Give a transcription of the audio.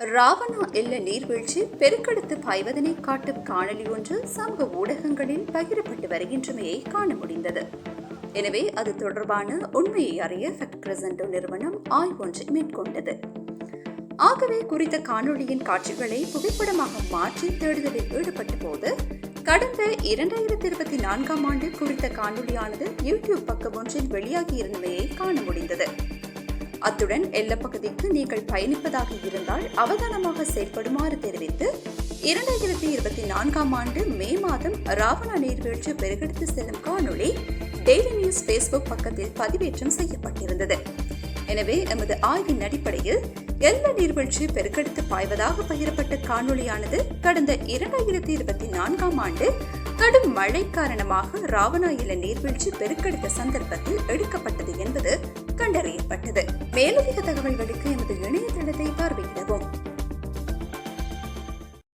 ராவணா எல்ல நீர்வீழ்ச்சி பெருக்கெடுத்து பாய்வதனை காட்டும் காணொலி ஒன்று சமூக ஊடகங்களில் பகிரப்பட்டு வருகின்றமையை காண முடிந்தது. எனவே அது தொடர்பான உண்மையை அறிய ஃபெக்ட் பிரசன்டோ நிறுவனம் ஆய்வொன்றை மேற்கொண்டது. ஆகவே குறித்த காணொளியின் காட்சிகளை புகைப்படமாக மாற்றி தேடுதலில் ஈடுபட்ட போது கடந்த இரண்டாயிரத்தி இருபத்தி நான்காம் ஆண்டு குறித்த காணொளியானது யூடியூப் பக்கம் ஒன்றில் வெளியாகி இருந்தமையை காண அத்துடன் எல்லப்பகுதிக்கு நீங்கள் பயணிப்பதாக இருந்தால் அவதானமாக செயல்படுமாறு தெரிவித்து இரண்டாயிரத்தி இருபத்தி நான்காம் ஆண்டு மே மாதம் ராவணா நீர்வீழ்ச்சி பெருகெடுத்து செல்லும் காணொளி டெய்லி நியூஸ் ஃபேஸ்புக் பக்கத்தில் பதிவேற்றம் செய்யப்பட்டிருந்தது. எனவே எமது ஆய்வின் அடிப்படையில் எல்ல நீர்வீழ்ச்சி பெருக்கெடுத்து பாய்வதாக பகிரப்பட்ட காணொளியானது கடந்த இரண்டாயிரத்தி இருபத்தி நான்காம் ஆண்டு கடும் மழை காரணமாக ராவணா இல நீர்வீழ்ச்சி பெருக்கெடுத்த சந்தர்ப்பத்தில் எடுக்கப்பட்டது. மேலதிக தகவல்களுக்கு எமது இணையதளத்தை பார்வையிடவும்